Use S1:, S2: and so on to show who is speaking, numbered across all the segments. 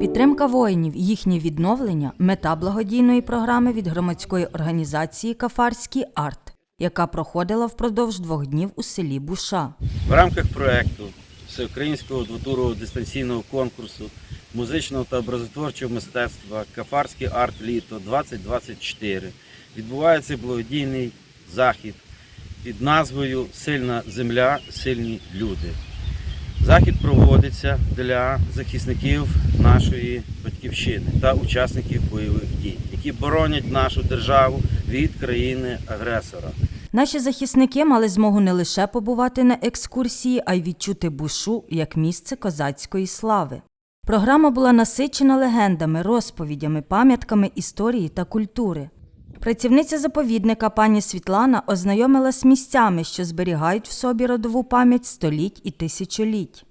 S1: Підтримка воїнів і їхнє відновлення мета благодійної програми від громадської організації Кафарський арт, яка проходила впродовж двох днів у селі Буша.
S2: В рамках проекту всеукраїнського двотурового дистанційного конкурсу музичного та образотворчого мистецтва Кафарський арт літо 2024 відбувається благодійний захід під назвою Сильна земля, сильні люди. Захід проводиться для захисників нашої батьківщини та учасників бойових дій, які боронять нашу державу від країни-агресора.
S1: Наші захисники мали змогу не лише побувати на екскурсії, а й відчути бушу як місце козацької слави. Програма була насичена легендами, розповідями, пам'ятками історії та культури. Працівниця заповідника пані Світлана ознайомила з місцями, що зберігають в собі родову пам'ять століть і тисячоліть.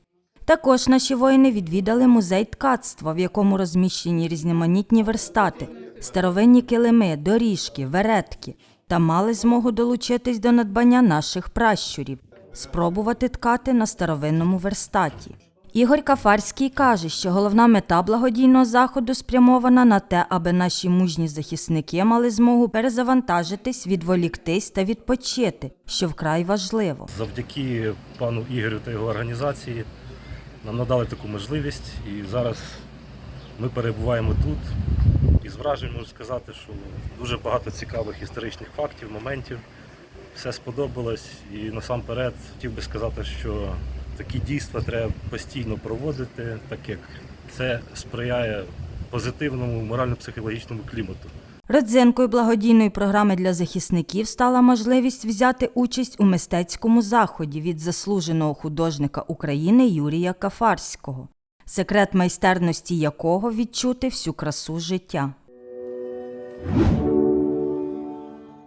S1: Також наші воїни відвідали музей ткацтва, в якому розміщені різноманітні верстати, старовинні килими, доріжки, веретки, та мали змогу долучитись до надбання наших пращурів, спробувати ткати на старовинному верстаті. Ігор Кафарський каже, що головна мета благодійного заходу спрямована на те, аби наші мужні захисники мали змогу перезавантажитись, відволіктись та відпочити, що вкрай важливо.
S3: Завдяки пану Ігорю та його організації нам надали таку можливість, і зараз ми перебуваємо тут. І з вражень можу сказати, що дуже багато цікавих історичних фактів, моментів. Все сподобалось. І насамперед хотів би сказати, що такі дійства треба постійно проводити, так як це сприяє позитивному морально-психологічному клімату.
S1: Родзинкою благодійної програми для захисників стала можливість взяти участь у мистецькому заході від заслуженого художника України Юрія Кафарського, секрет майстерності якого відчути всю красу життя.